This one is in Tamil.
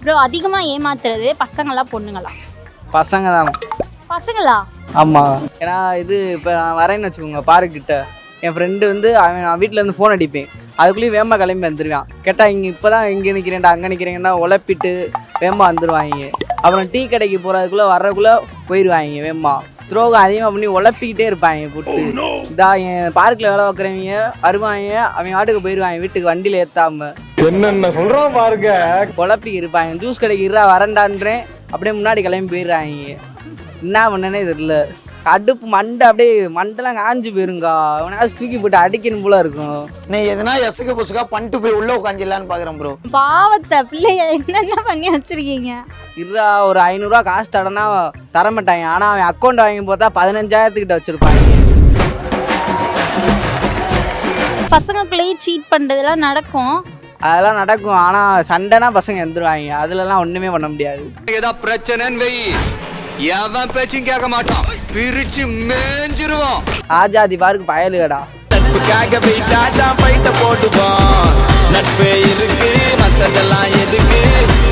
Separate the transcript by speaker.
Speaker 1: ப்ரோ அதிகமாக ஏமாத்துறது பசங்களா பொண்ணுங்களா?
Speaker 2: பசங்க தான்
Speaker 1: பசங்களா?
Speaker 2: ஆமாம் ஏன்னா இது இப்போ நான் வரேன்னு வச்சுக்கோங்க பார்க்கிட்ட என் ஃப்ரெண்டு வந்து அவன் நான் வீட்டில் இருந்து ஃபோன் அடிப்பேன். அதுக்குள்ளேயும் வேமா கிளம்பி வந்துடுவான் கேட்டால் இங்கே இப்போ தான் இங்கே நிற்கிறேன்டா அங்கே நிற்கிறேன்டா உழப்பிட்டு வேமா வந்துடுவாங்க அப்புறம் டீ கடைக்கு போகிறதுக்குள்ளே வர்றதுக்குள்ளே போயிடுவாங்க வேமா துரோகம் அதிகமாக பண்ணி உழப்பிக்கிட்டே இருப்பாங்க போட்டு. இதா என் பார்க்கில் வேலை பார்க்குறவங்க வருவாங்க அவன் வாட்டுக்கு போயிடுவாங்க வீட்டுக்கு வண்டியில் ஏற்றாம
Speaker 3: என்னென்ன சொல்றான் பாருங்க.
Speaker 2: குழப்பி இருப்பாங்க. ஜூஸ் கடைக்கு இருறா வரண்டான்றேன் அப்படியே முன்னாடி கிளம்பி போயிடுறாங்க. என்ன பண்ணனே தெரியல. கடுப்பு மண்டை அப்படியே மண்டெல்லாம் காஞ்சு போயிருங்கா. அவனாச்சும் தூக்கி போட்டு அடிக்கணும் போல இருக்கும்.
Speaker 4: நீ எதுனா எசுக்கு புசுக்கா பண்ணிட்டு போய் உள்ள உட்காந்துலான்னு பாக்குறேன் ப்ரோ
Speaker 1: பாவத்தை பிள்ளைய என்னென்ன பண்ணி வச்சிருக்கீங்க?
Speaker 2: இருறா ஒரு ஐநூறுரூவா காசு தடனா தர மாட்டாங்க. ஆனால் அவன் அக்கௌண்ட் வாங்கி பார்த்தா பதினஞ்சாயிரத்துக்கிட்ட வச்சுருப்பாங்க.
Speaker 1: பசங்களுக்குள்ளேயே சீட் பண்ணுறதுலாம் நடக்கும்.
Speaker 2: அதெல்லாம் நடக்கும். ஆனால் சண்டைனா பசங்க எந்திருவாங்க. அதுலலாம் ஒன்றுமே பண்ண முடியாது.
Speaker 5: ஏதா பிரச்சனைன்னு வை. எவன் பேச்சும் கேட்க மாட்டான். பிரிச்சு மேஞ்சிருவான்
Speaker 2: ஆஜாதி பார்க்கு பயலுகடா.
Speaker 3: நட்புக்காக போயிட்டாதான் பைட்ட போட்டு